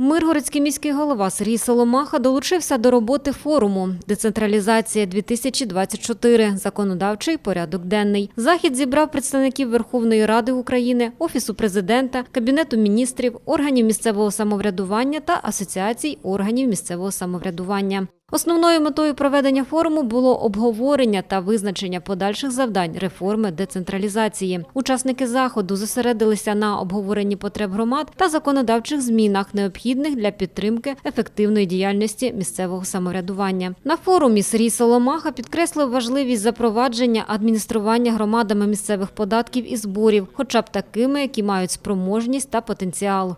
Миргородський міський голова Сергій Соломаха долучився до роботи форуму Децентралізація 2024 Законодавчий порядок денний. Захід зібрав представників Верховної Ради України, Офісу президента, Кабінету міністрів, органів місцевого самоврядування та асоціацій органів місцевого самоврядування. Основною метою проведення форуму було обговорення та визначення подальших завдань реформи децентралізації. Учасники заходу зосередилися на обговоренні потреб громад та законодавчих змінах, необхідних для підтримки ефективної діяльності місцевого самоврядування. На форумі Сергій Соломаха підкреслив важливість запровадження адміністрування громадами місцевих податків і зборів, хоча б такими, які мають спроможність та потенціал.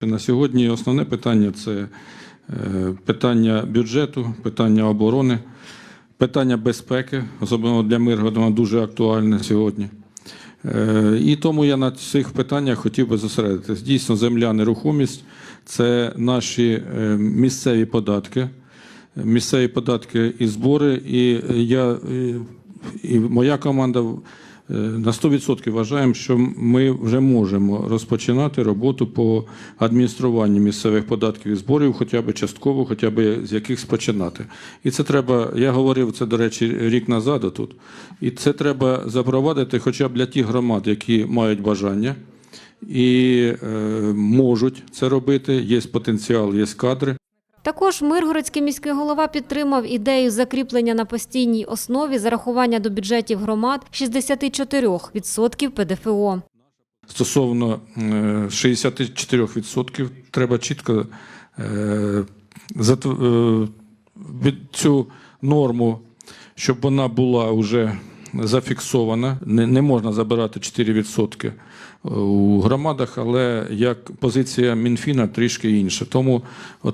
На сьогодні основне питання це питання бюджету, питання оборони, питання безпеки, особливо для Миргорода, дуже актуальне сьогодні. Е, І тому я на цих питаннях хотів би зосередитись. Дійсно, земля, нерухомість це наші е, місцеві податки, місцеві податки і збори. І я е, і моя команда е, на 100% вважаємо, що ми вже можемо розпочинати роботу по адмініструванню місцевих податків і зборів, хоча б частково, хоча б з якихось починати. І це треба, я говорив це, до речі, рік назад тут. І це треба запровадити хоча б для тих громад, які мають бажання і е, можуть це робити. Є потенціал, є кадри. Також Миргородський міський голова підтримав ідею закріплення на постійній основі зарахування до бюджетів громад 64% ПДФО. Стосовно е, 64% треба чітко е, е, цю норму, щоб вона була вже зафіксована. Не, не можна забирати 4% у громадах, але як позиція Мінфіна трішки інша. Тому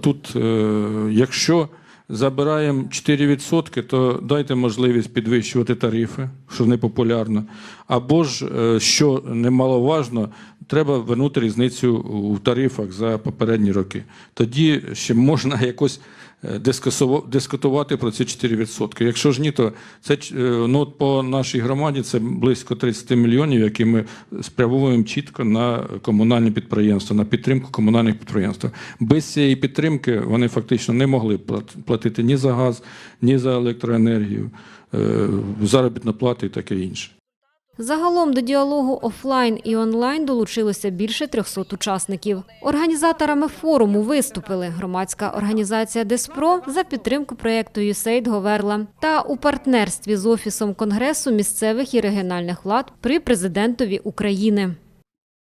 тут, е, якщо забираємо 4%, то дайте можливість підвищувати тарифи, що не популярно. Або ж, е, що немаловажно, треба вернути різницю у тарифах за попередні роки. Тоді ще можна якось е, дискутувати про ці 4%. Якщо ж ні, то це е, ну, по нашій громаді це близько 30 мільйонів, які ми спрямовуємо чітко на комунальні підприємства, на підтримку комунальних підприємств. Без цієї підтримки вони фактично не могли платити ні за газ, ні за електроенергію, е, заробітну плату і таке інше. Загалом до діалогу офлайн і онлайн долучилося більше 300 учасників. Організаторами форуму виступили громадська організація Деспро за підтримку проєкту «Юсейд Говерла та у партнерстві з Офісом Конгресу місцевих і регіональних влад при президентові України.